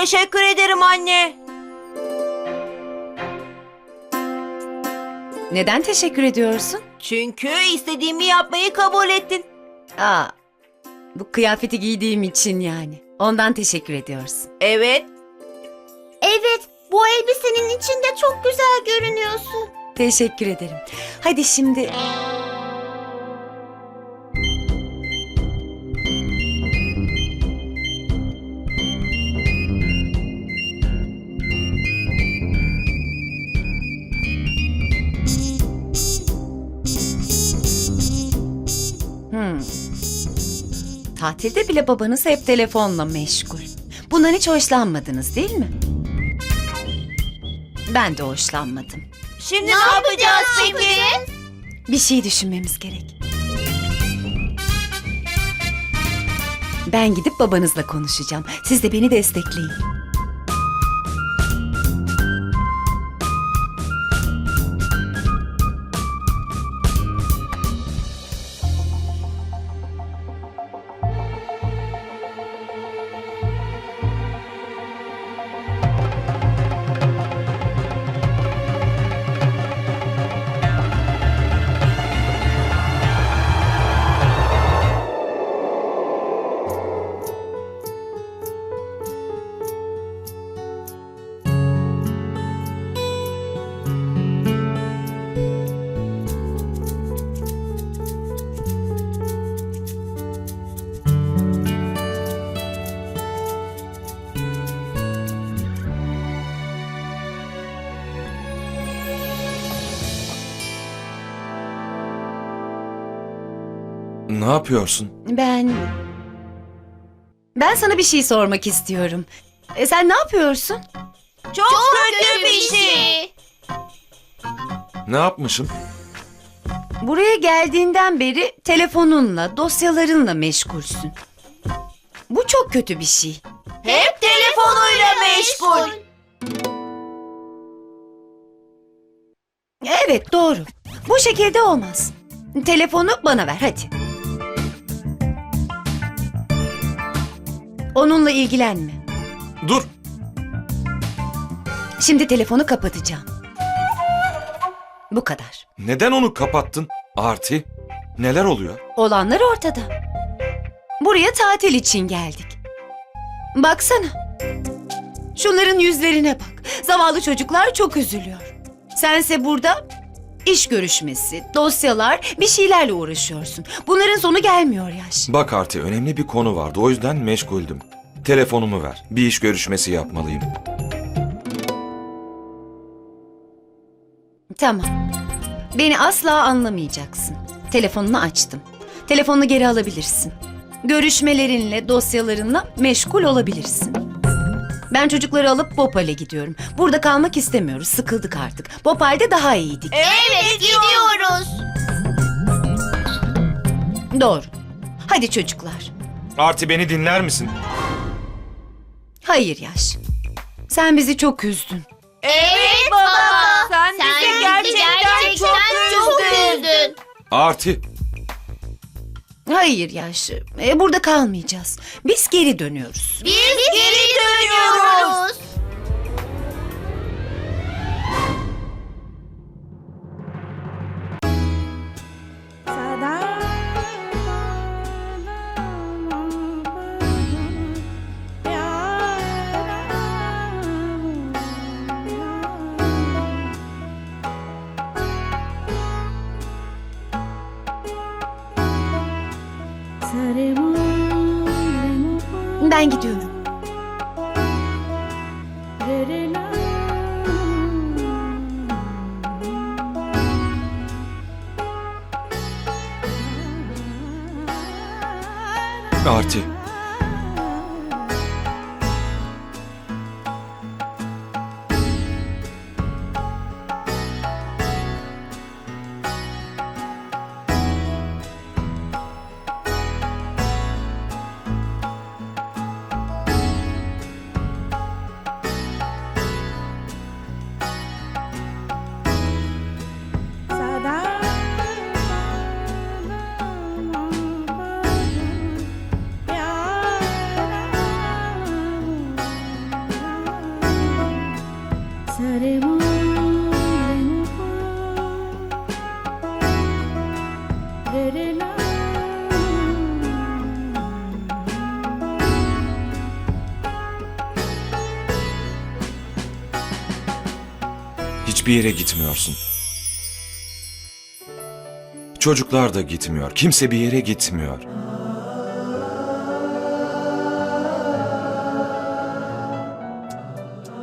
Teşekkür ederim anne. Neden teşekkür ediyorsun? Çünkü istediğimi yapmayı kabul ettin. Aa, bu kıyafeti giydiğim için yani. Ondan teşekkür ediyorsun. Evet. Evet, bu elbisenin içinde çok güzel görünüyorsun. Teşekkür ederim. Hadi şimdi... Tatilde bile babanız hep telefonla meşgul. Bundan hiç hoşlanmadınız değil mi? Ben de hoşlanmadım. Şimdi ne, yapacağız peki? Bir şey düşünmemiz gerek. Ben gidip babanızla konuşacağım. Siz de beni destekleyin. Ne yapıyorsun? Ben... Ben sana bir şey sormak istiyorum. E, sen ne yapıyorsun? Çok, kötü bir şey. Ne yapmışım? Buraya geldiğinden beri telefonunla, dosyalarınla meşgulsün. Bu çok kötü bir şey. Hep telefonuyla meşgul. Evet doğru. Bu şekilde olmaz. Telefonu bana ver hadi. Onunla ilgilenme. Dur. Şimdi telefonu kapatacağım. Bu kadar. Neden onu kapattın? Arti. Neler oluyor? Olanlar ortada. Buraya tatil için geldik. Baksana. Şunların yüzlerine bak. Zavallı çocuklar çok üzülüyor. Sense burada iş görüşmesi, dosyalar, bir şeylerle uğraşıyorsun. Bunların sonu gelmiyor yaş. Bak Arti önemli bir konu vardı o yüzden meşguldüm. Telefonumu ver. Bir iş görüşmesi yapmalıyım. Tamam. Beni asla anlamayacaksın. Telefonunu açtım. Telefonunu geri alabilirsin. Görüşmelerinle, dosyalarınla meşgul olabilirsin. Ben çocukları alıp Bopal'e gidiyorum. Burada kalmak istemiyoruz. Sıkıldık artık. Bopal'de daha iyiydik. Evet, gidiyoruz. Doğru. Hadi çocuklar. Arti beni dinler misin? Hayır Yaş. Sen bizi çok üzdün. Evet baba. Sen, bizi gerçekten, çok üzdün. üzdün. Hayır Yaş. E, burada kalmayacağız. Biz geri dönüyoruz. Biz geri dönüyoruz. Ben gidiyorum. Arti. Hiçbir yere gitmiyorsun. Çocuklar da gitmiyor. Kimse bir yere gitmiyor.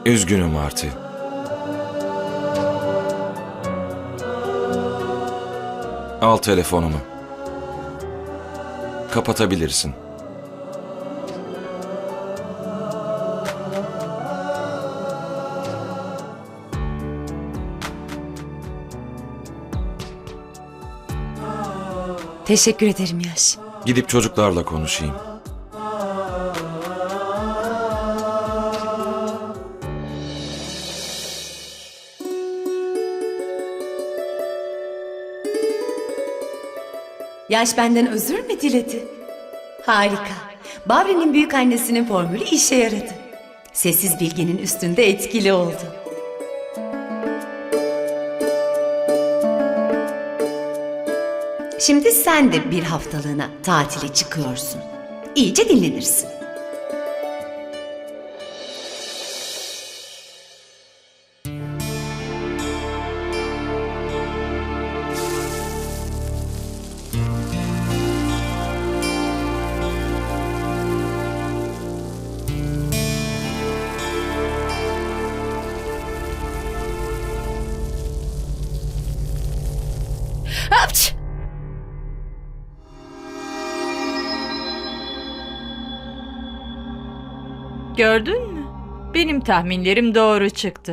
Üzgünüm artık. Al telefonumu. Kapatabilirsin. Teşekkür ederim Yaş. Gidip çocuklarla konuşayım. Yaş benden özür mü diledi? Harika. Bavri'nin büyük annesinin formülü işe yaradı. Sessiz bilginin üstünde etkili oldu. Şimdi sen de bir haftalığına tatile çıkıyorsun. İyice dinlenirsin. Hapç! Gördün mü? Benim tahminlerim doğru çıktı.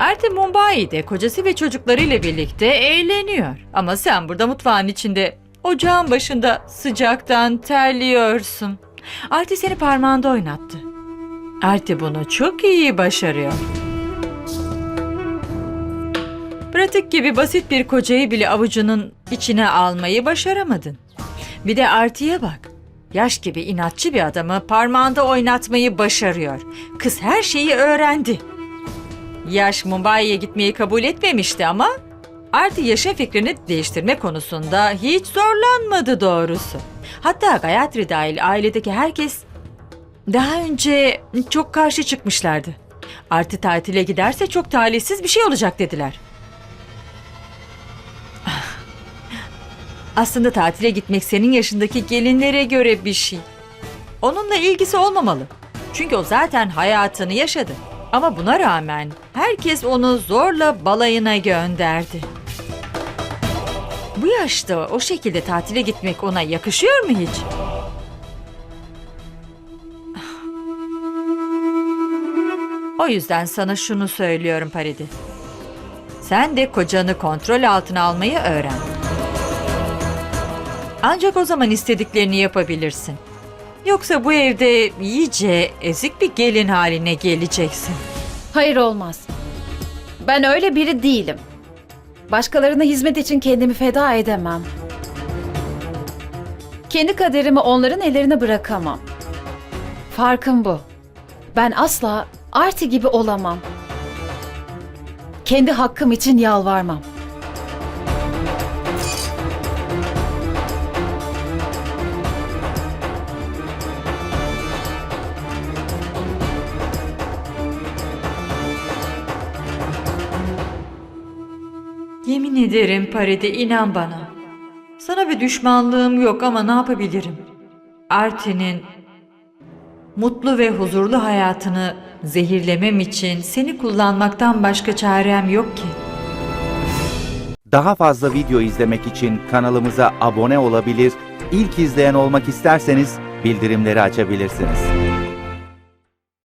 Arti Mumbai'de kocası ve çocuklarıyla birlikte eğleniyor. Ama sen burada mutfağın içinde, ocağın başında sıcaktan terliyorsun. Arti seni parmağında oynattı. Arti bunu çok iyi başarıyor. Pratik gibi basit bir kocayı bile avucunun içine almayı başaramadın. Bir de Arti'ye bak. Yaş gibi inatçı bir adamı parmağında oynatmayı başarıyor. Kız her şeyi öğrendi. Yaş Mumbai'ye gitmeyi kabul etmemişti ama Arti yaşa fikrini değiştirme konusunda hiç zorlanmadı doğrusu. Hatta Gayatri dahil ailedeki herkes daha önce çok karşı çıkmışlardı. Arti tatile giderse çok talihsiz bir şey olacak dediler. Aslında tatile gitmek senin yaşındaki gelinlere göre bir şey. Onunla ilgisi olmamalı. Çünkü o zaten hayatını yaşadı. Ama buna rağmen herkes onu zorla balayına gönderdi. Bu yaşta o şekilde tatile gitmek ona yakışıyor mu hiç? O yüzden sana şunu söylüyorum Paridi. Sen de kocanı kontrol altına almayı öğren. Ancak o zaman istediklerini yapabilirsin. Yoksa bu evde iyice ezik bir gelin haline geleceksin. Hayır olmaz. Ben öyle biri değilim. Başkalarına hizmet için kendimi feda edemem. Kendi kaderimi onların ellerine bırakamam. Farkım bu. Ben asla Arti gibi olamam. Kendi hakkım için yalvarmam. Yemin ederim Paride inan bana. Sana bir düşmanlığım yok ama ne yapabilirim? Artin'in mutlu ve huzurlu hayatını zehirlemem için seni kullanmaktan başka çarem yok ki. Daha fazla video izlemek için kanalımıza abone olabilir, ilk izleyen olmak isterseniz bildirimleri açabilirsiniz.